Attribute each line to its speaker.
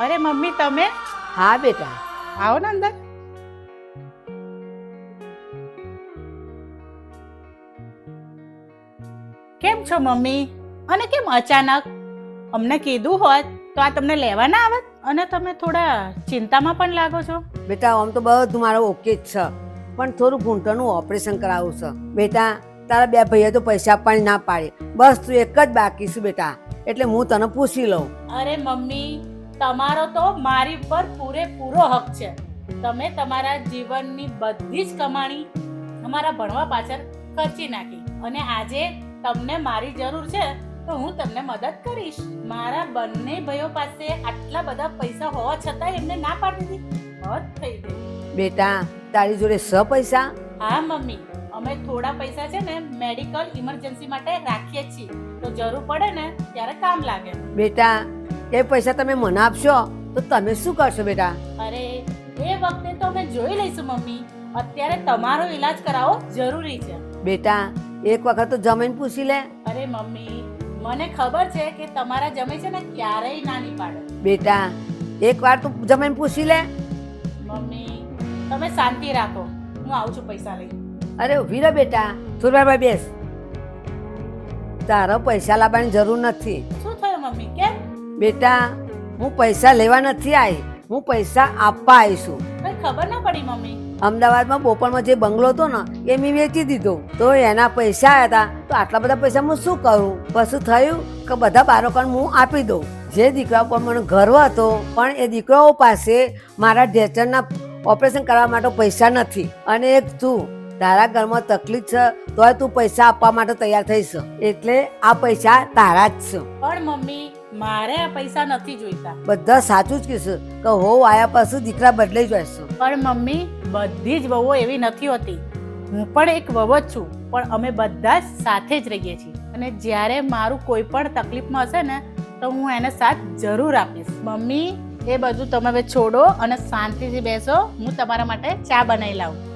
Speaker 1: અરે મમ્મી તમે?
Speaker 2: હા બેટા.
Speaker 1: આવો ને અંદર. કેમ છો મમ્મી? અને કેમ અચાનક? અમને કીધું હોત તો આ તમને લેવા ના આવત અને તમે થોડા ચિંતામાં પણ લાગો છો.
Speaker 2: બેટા આમ તો બધું મારો ઓકે જ છે. પણ થોડું ઘૂંટણનું ઓપરેશન કરાવવું છે. બેટા તારા બે ભાઈએ તો પૈસા આપવાની ના પાડે. બસ તું એક જ બાકી છું બેટા. એટલે હું તને પૂછી લઉં.
Speaker 1: અરે મમ્મી તમારો તો મારી પર પૂરેપૂરો હક છે. તમે તમારા જીવનની બધી જ કમાણી અમારા ભણવા પાછળ ખર્ચી નાખી. અને આજે તમને મારી જરૂર છે તો હું તમને મદદ કરીશ. મારા બંને ભાઈઓ પાસે આટલા બધા પૈસા હોવા છતાં એમને ના પાડી દીધી. હદ થઈ ગઈ.
Speaker 2: બેટા તારી જોડે સ પૈસા?
Speaker 1: હા મમ્મી. અમે થોડા પૈસા છે ને મેડિકલ ઇમરજન્સી માટે રાખીએ છીએ. તો જરૂર પડે ને ત્યારે કામ લાગે.
Speaker 2: બેટા એ પૈસા તમે મને આપશો? તો તમે શું કરશો બેટા?
Speaker 1: અરે એ વખતે તો અમે જોઈ લઈશું મમ્મી. અત્યારે તમારો ઈલાજ કરાવો જરૂરી છે.
Speaker 2: બેટા એક વખત તો જમીન પૂછી લે.
Speaker 1: અરે મમ્મી મને ખબર છે કે તમારા જમે છે ને ક્યારેય નાની પાડે
Speaker 2: બેટા એક વાર તું જમીન પૂછી લે.
Speaker 1: મમ્મી તમે શાંતિ રાખો. હું આવું છું પૈસા લઈ.
Speaker 2: અરે ઊભી રહે બેટા. સુરભાઈ બેસ. તારો પૈસા લાવવાની જરૂર નથી.
Speaker 1: શું
Speaker 2: બેટા હું પૈસા લેવા નથી આવી હું પૈસા આપવા આવી છું.
Speaker 1: ખબર ના પડી મમ્મી?
Speaker 2: અમદાવાદમાં બોપલમાં જે બંગલો હતો ને એ મેં વેચી દીધો. તો એના પૈસા આવ્યા હતા તો આટલા બધા પૈસા હું શું કરું? પછી થયું કે બધા બાળકોને હું આપી દઉં? જે દીકરા પર મને ગર્વ હતો પણ એ દીકરાઓ પાસે મારા ઢેચરના ઓપરેશન કરવા માટે પૈસા નથી. અને એક તું તારા ઘરમાં તકલીફ છે તોય તું પૈસા આપવા માટે તૈયાર થઈશ. એટલે આ પૈસા તારા જ છે.
Speaker 1: પણ મમ્મી મારે આ પૈસા નથી જોઈતા.
Speaker 2: બધા સાચું જ કહેશે કે હો આયા પાસે દીકરા બદલાઈ જશે.
Speaker 1: પણ મમ્મી બધી જ વહુઓ એવી નથી હોતી. હું પણ એક વહુ જ છું પણ અમે બધા જ સાથે જ રહીએ છીએ. અને જ્યારે મારું કોઈ પણ તકલીફમાં હશે ને તો હું એને સાથ જરૂર આપીશ. મમ્મી એ બધું તમે હવે છોડો અને શાંતિથી બેસો. હું તમારા માટે ચા બનાવી લાવું.